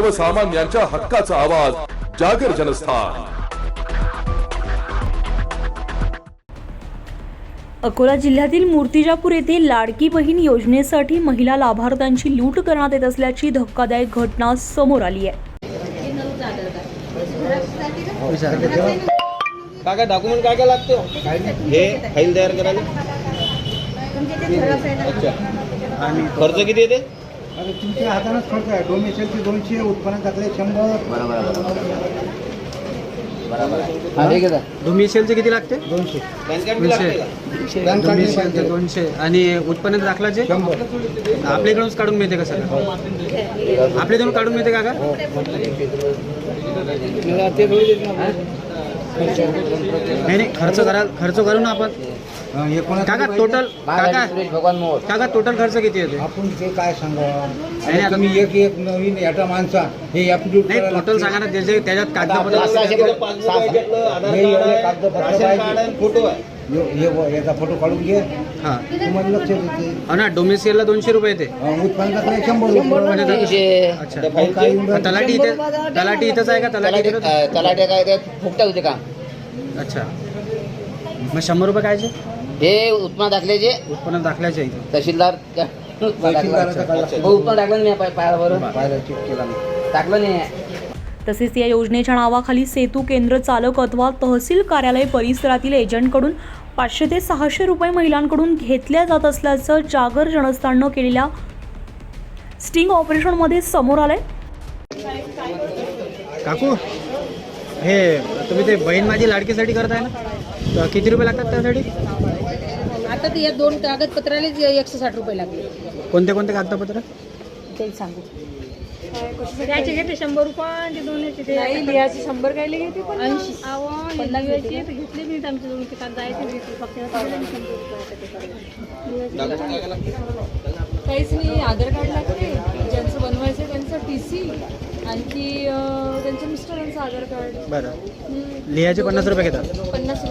सर्वसामान्यांच्या हक्काचा आवाज जागर जनस्थान. अकोला जिल्ह्यातील मूर्तिजापूर येथे लाडकी बहीण योजनेसाठी महिला लाभार्थ्यांची लूट करण्यात येत असल्याची धक्कादायक घटना समोर आली आहे. काय काय डॉक्युमेंट काय काय लागते हे? फाईल तयार करायला अच्छा. आणि खर्च किती येते? अरे तुमच्या हातानंच खर्च आहे. डोमेशनचे दोनशे उत्पन्न टाकले शंभर. डोमिशियलचे किती लागते? दोनशे. डोमिशियलचे दोनशे. आणि उत्पन्न दाखलाचे? शंभर. आपल्याकडूनच काढून मिळते का सर आपल्याकडून काढून मिळते का का नाही नाही खर्च करा खर्च करू ना आपण. काका? टोटल काका काका टोटल खर्च किती येते आपण ते काय सांगा नाही, आता- तुम्ही एक एक नवीन याचा माणसा हे ऍप्टिट्यूड नाही टोटल सांगा ना त्याचे त्याच्यात कागदपत्र फोटो हे याचा फोटो काढून घे. हा. तुम्हाला लक्ष देते. हो ना डोमिशियलला दोनशे रुपये येते. हं, उत्पन्न शंभर रुपये. अच्छा. काय? तलाठी इथे तलाठी इथंच आहे का? तलाठी तलाट्या काय ते फुकटा होते काम अच्छा. मग शंभर रुपये कायचे? हे उत्पन्न दाखल्याचे उत्पन्न दाखल्याचे इथे तहसीलदार तहसीलदाराचा काढला. हो उत्पन्न टाकलं नाही पायावर केला. टाकलं नाही तसेच या योजनेच्या नावाखाली सेतू केंद्र चालक अथवा तहसील कार्यालय परिसरातील एजंटकडून पाचशे ते सहाशे रुपये महिलांकडून घेतल्या जात असल्याचं जागर जनस्थाननं केलेल्या स्टिंग ऑपरेशनमध्ये समोर आलंय. काकू हे तुम्ही ते बहीण माझी लाडकीसाठी करत आहे ना? तर किती रुपये लागतात त्यासाठी? आता ते या दोन कागदपत्रालाच एकशे साठ रुपये लागले. कोणते कोणते कागदपत्र? ते सांगू. घेते शंभर रुपये ते दोन नाही लिहायचे शंभर काय घेते ऐंशी. पन्नास घेतले मी आमच्या दोन ते घेतले फक्त. काहीच नाही आधार कार्ड लागते ज्यांचं बनवायचं आहे त्यांचं टी सी आणखी त्यांच्या मिस्टरांचं आधार कार्ड. बरं. लिहायचे पन्नास रुपये घेतात. पन्नास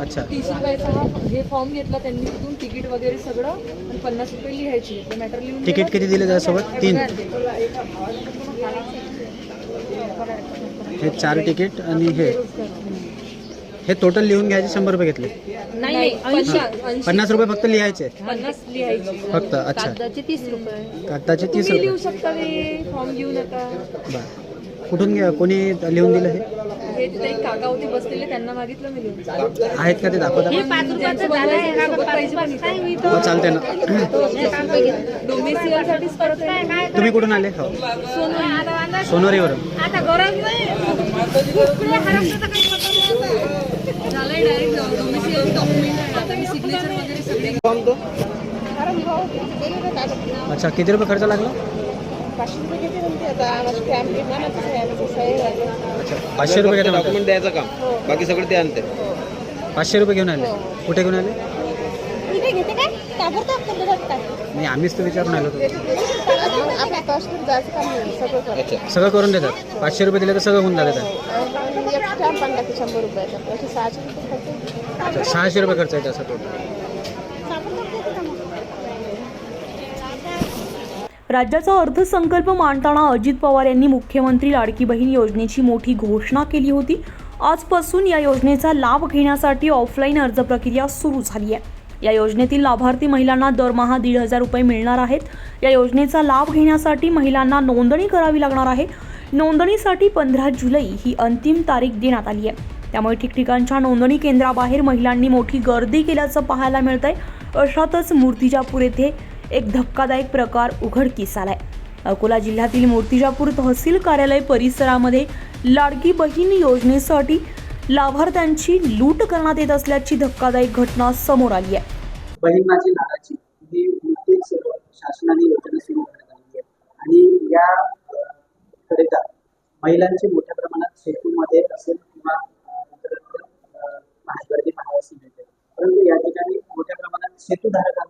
अच्छा. तीस रुपयाचा हा हे फॉर्म घेतला त्यांनी तिथून तिकीट वगैरे सगळं आणि पन्नास रुपये लिहायची. ते मॅटर लिहून तिकीट दिलं. किती दिले त्यासोबत? तीन. हे चार तिकीट आणि हे. हे टोटल लिहून घ्यायचे शंभर रुपये घेतले. नाही नाही ऐंशी. ऐंशी. पन्नास रुपये फक्त लिहायचे. पन्नास लिहायची. फक्त अच्छा. कागदाचे तीस रुपये. कागदाचे तीस तुम्ही लिहू रुपये शकता फॉर्म घेऊ नका बरं. कुठून घ्या कोणी लिहून दिलं हे? हे तिथे एक काका होते बसलेले त्यांना मागितलं मी लिहून. आहेत का ते दाखवता. हो चालते ना. डोमेसियल साठीच करत आहे तुम्ही कुठून आले? हो. सोनोरीवरून. आता गरज नाही. झालंय डायरेक्ट डोमेसियल डॉक्युमेंट आता मी सिग्नेचर वगैरे सगळे फॉर्म तो अच्छा किती रुपये खर्च लागला? अच्छा पाचशे रुपये घेता म्हणतात. डॉक्युमेंट द्यायचं काम. बाकी सगळं ते आणते. पाचशे रुपये घेऊन आले. कुठे घेऊन आले? इथे घेते काय? ताबडतोब करतो शकतात नाही आम्हीच तर विचारून आलो होतो. आपल्या कॉस्टून जायचं काम नाही. सगळं करतो अच्छा. सगळं करून देतात. पाचशे रुपये दिले तर सगळं होऊन जातात एक स्टॅम्प पण लागते शंभर रुपयाचा. असे सहाशे रुपये खर्च अच्छा सहाशे रुपये खर्च आहे त्याचा टोटल राज्याचा अर्थसंकल्प मांडताना अजित पवार यांनी मुख्यमंत्री लाडकी बहीण योजनेची मोठी घोषणा केली होती. आजपासून या योजनेचा लाभ घेण्यासाठी ऑफलाईन अर्ज प्रक्रिया सुरू झाली आहे. या योजनेतील लाभार्थी महिलांना दरमहा दीड हजार रुपये मिळणार आहेत. या योजनेचा लाभ घेण्यासाठी महिलांना नोंदणी करावी लागणार आहे. नोंदणीसाठी पंधरा जुलै ही अंतिम तारीख देण्यात आली आहे. त्यामुळे ठिकठिकाणच्या नोंदणी केंद्राबाहेर महिलांनी मोठी गर्दी केल्याचं पाहायला मिळतंय. अशातच मूर्तिजापूर येथे एक धक्कादायक प्रकार उघडकीस आलाय. अकोला जिल्ह्यातील मूर्तिजापूर तहसील कार्यालय परिसरामध्ये लाडकी बहीण योजनेसाठी लाभार्थ्यांची लूट करण्यात येत असल्याची धक्कादायक घटना समोर आली आहे. बहीण माझी लाडाची ही नुकतीच शासनाने योजना सुरू करण्यात आली आहे. आणि या करिता महिलांचे मोठ्या प्रमाणात शेतूमध्ये असेल किंवा महागर्दी इतरत्र अ, पाहावयास मिळते परंतु या ठिकाणी मोठ्या प्रमाणात सेतूधारकांकडून अ,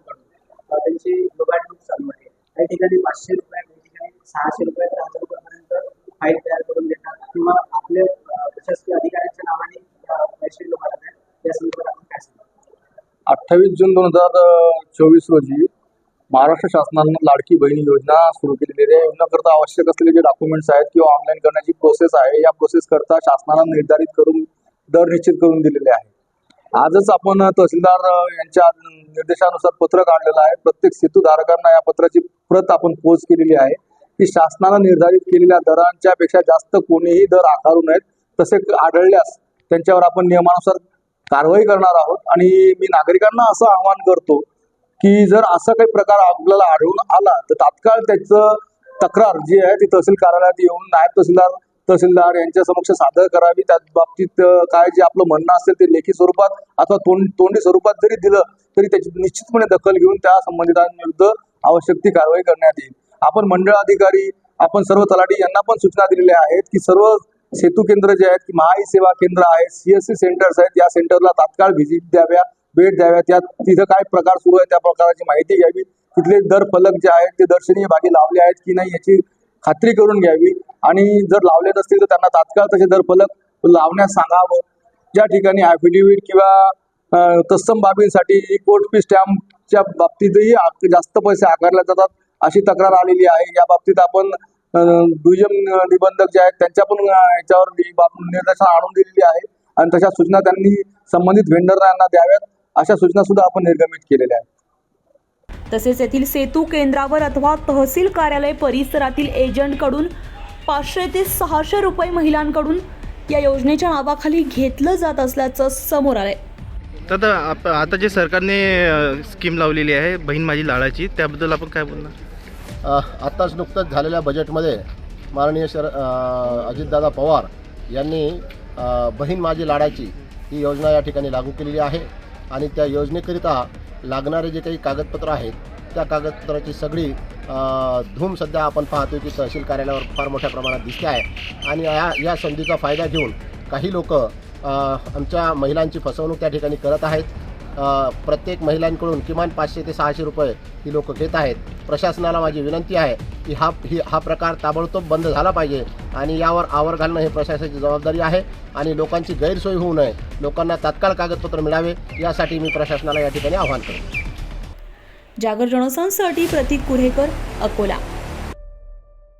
त्यांची लुबाडणूक चालू आहे. काही ठिकाणी पाचशे रुपये काही ठिकाणी सहाशे रुपये तर हजार रुपयापर्यंत फाईल तयार करून देतात. किंवा आपले प्रशासकीय अधिकाऱ्यांच्या नावाने पैसे लुबाडत आहेत या संदर्भात आपण काय सांगतो अठ्ठावीस जून दोन हजार चोवीस रोजी महाराष्ट्र शासनानं लाडकी बहीण योजना सुरू केलेली आहे. योजनाकरता आवश्यक असलेले जे डॉक्युमेंट्स आहेत किंवा ऑनलाईन करण्याची प्रोसेस आहे या प्रोसेस करता शासनानं निर्धारित करून दर निश्चित करून दिलेले आहे. आजच आपण तहसीलदार यांच्या निर्देशानुसार पत्र काढलेलं आहे. प्रत्येक सेतूधारकांना या पत्राची प्रत आपण पोच केलेली आहे. की शासनानं निर्धारित केलेल्या दरांच्या पेक्षा जास्त कोणीही दर आकारू नयेत. तसे आढळल्यास त्यांच्यावर आपण नियमानुसार कारवाई करणार आहोत. आणि मी नागरिकांना असं आवाहन करतो की जर असा काही प्रकार आपल्याला आढळून आला तर तात्काळ त्याचं तक्रार जी आहे ती तहसील कार्यालयात येऊन नायब तहसीलदार तहसीलदार यांच्या समक्ष सादर करावी. त्या बाबतीत काय जे आपलं म्हणणं असेल ते लेखी स्वरूपात अथवा तोंड तोंडी स्वरूपात जरी दिलं तरी त्याची निश्चितपणे दखल घेऊन त्या संबंधितांविरुद्ध आवश्यक ती कारवाई करण्यात येईल. आपण मंडळ अधिकारी आपण सर्व तलाठी यांना पण सूचना दिलेल्या आहेत की सर्व सेतू केंद्र जे आहेत की महाई सेवा केंद्र आहेत सीएससी सेंटर्स आहेत या सेंटरला तात्काळ व्हिजिट द्याव्या भेट द्याव्या त्या तिथं काय प्रकार सुरू आहे त्या प्रकाराची माहिती घ्यावी. तिथले दर फलक जे आहेत ते दर्शनीय भागी लावले आहेत की नाही याची खात्री करून घ्यावी. आणि जर लावले नसतील तर त्यांना तात्काळ तसे दर फलक लावण्यास सांगावं. ज्या ठिकाणी ॲफिडेव्हिट किंवा अं, तत्सम बाबींसाठी कोर्ट फी स्टॅम्पच्या बाबतीतही जास्त पैसे आकारले जातात अशी तक्रार आलेली आहे. या बाबतीत आपण दुय्यम निबंधक जे आहेत त्यांच्या पण याच्यावर निर्देश आणून दिलेली आहे. आणि तशा सूचना त्यांनी संबंधित व्हेंडरना द्याव्यात. अशा सूचना सुद्धा आपण निर्गमित केलेल्या आहेत. तसेच येथील सेतू केंद्रावर अथवा तहसील कार्यालय परिसरातील एजंटकडून पाचशे ते सहाशे रुपये महिलांकडून या योजनेच्या नावाखाली घेतलं जात असल्याचं समोर आलंय. तर आता आप- आता जे सरकारने स्कीम लावलेली आहे बहीण माझी लाडाची त्याबद्दल आपण काय बोलणार? आत्ताच नुकतंच झालेल्या बजेटमध्ये माननीय शर अजितदादा पवार यांनी बहीण माझी लाडाची ही योजना या ठिकाणी लागू केलेली आहे. आणि त्या योजनेकरिता लागणारे जे काही कागदपत्र आहेत त्या कागदपत्राची सगळी धूम सध्या आपण पाहतो की तहसील कार्यालयावर फार मोठ्या प्रमाणात दिसते आहे. आणि या या संधीचा फायदा घेऊन काही लोक आमच्या महिलांची फसवणूक त्या ठिकाणी करत आहेत. प्रत्येक महिलांकडून किमान पाचशे ते सहाशे रुपये ही लोक घेत आहेत. प्रशासनाला माझी विनंती आहे की हा ही हा प्रकार ताबडतोब बंद झाला पाहिजे आणि यावर आवर घालणं हे प्रशासनाची जबाबदारी आहे आणि लोकांची गैरसोय होऊ नये. लोकांना तात्काळ कागदपत्र मिळावे यासाठी मी प्रशासनाला या ठिकाणी आव्हान करतो. जागर जनसांसाठी प्रतीक कुरेकर अकोला.